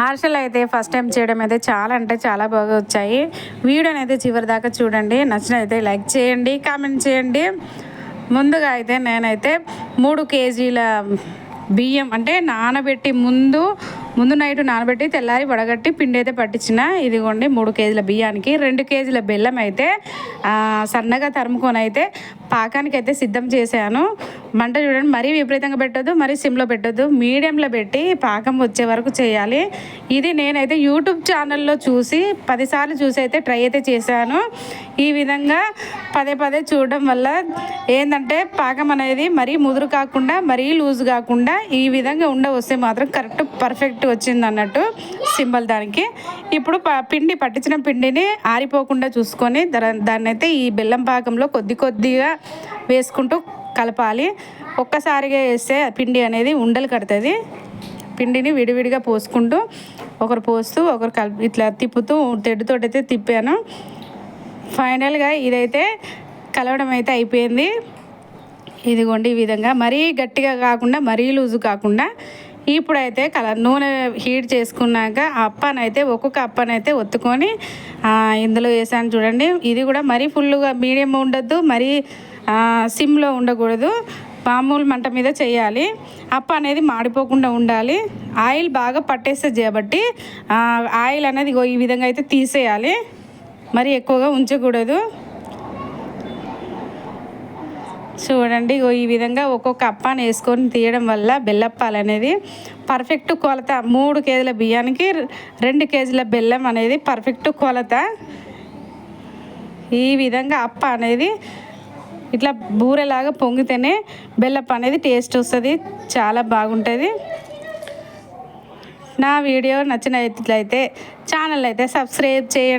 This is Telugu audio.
హార్షల్ అయితే ఫస్ట్ టైం చేయడం అయితే చాలా అంటే చాలా బాగా వచ్చాయి. వీడియోని అయితే చివరి దాకా చూడండి. నచ్చిన అయితే లైక్ చేయండి కామెంట్ చేయండి. ముందుగా అయితే నేనైతే మూడు కేజీల బియ్యం అంటే నానబెట్టి ముందు ముందు నైట్ నానబెట్టి తెల్లారి వడగట్టి పిండి అయితే పట్టించిన. ఇదిగోండి మూడు కేజీల బియ్యానికి రెండు కేజీల బెల్లం అయితే సన్నగా తరుముకొని అయితే పాకానికి అయితే సిద్ధం చేశాను. మంట చూడండి మరీ విపరీతంగా పెట్టద్దు మరీ సిమ్లో పెట్టద్దు మీడియంలో పెట్టి పాకం వచ్చే వరకు చేయాలి. ఇది నేనైతే యూట్యూబ్ ఛానల్లో చూసి పదిసార్లు చూసి అయితే ట్రై అయితే చేశాను. ఈ విధంగా పదే పదే చూడడం వల్ల ఏంటంటే పాకం అనేది మరీ ముదురు కాకుండా మరీ లూజ్ కాకుండా ఈ విధంగా ఉండ వస్తే మాత్రం కరెక్ట్ పర్ఫెక్ట్ వచ్చింది అన్నట్టు సింబల్ దానికి. ఇప్పుడు ప- పిండి పట్టించిన పిండిని ఆరిపోకుండా చూసుకొని దాన్ని అయితే ఈ బెల్లం పాకంలో కొద్ది కొద్దిగా వేసుకుంటూ కలపాలి. ఒక్కసారిగా వేస్తే పిండి అనేది ఉండలు కడుతుంది. పిండిని విడివిడిగా పోసుకుంటూ ఒకరు పోస్తూ ఒకరు కలిపి ఇట్లా తిప్పుతూ తెడ్డుతోటి అయితే తిప్పాను. ఫైనల్గా ఇదైతే కలవడం అయితే అయిపోయింది. ఇదిగోండి ఈ విధంగా. మరీ గట్టిగా కాకుండా మరీ లూజు కాకుండా ఇప్పుడైతే కల నూనె హీట్ చేసుకున్నాక అప్పనైతే ఒక్కొక్క అప్పనైతే ఒత్తుకొని ఇందులో వేసాను చూడండి. ఇది కూడా మరీ ఫుల్గా మీడియం ఉండద్దు మరీ సిమ్లో ఉండకూడదు. మామూలు మంట మీద చేయాలి. అప్ప అనేది మాడిపోకుండా ఉండాలి. ఆయిల్ బాగా పట్టేస్తుంది కాబట్టి ఆయిల్ అనేది ఈ విధంగా అయితే తీసేయాలి. మరి ఎక్కువగా ఉంచకూడదు. చూడండి ఈ విధంగా ఒక్కొక్క అప్పాను వేసుకొని తీయడం వల్ల బెల్లప్పాలు అనేది పర్ఫెక్ట్ కొలత. మూడు కేజీల బియ్యానికి రెండు కేజీల బెల్లం అనేది పర్ఫెక్ట్ కొలత. ఈ విధంగా అప్ప అనేది ఇట్లా బూరెలాగా పొంగితేనే బెల్లప్ప అనేది టేస్ట్ వస్తుంది చాలా బాగుంటుంది. నా వీడియో నచ్చినట్లయితే ఛానల్ అయితే సబ్స్క్రైబ్ చేయండి.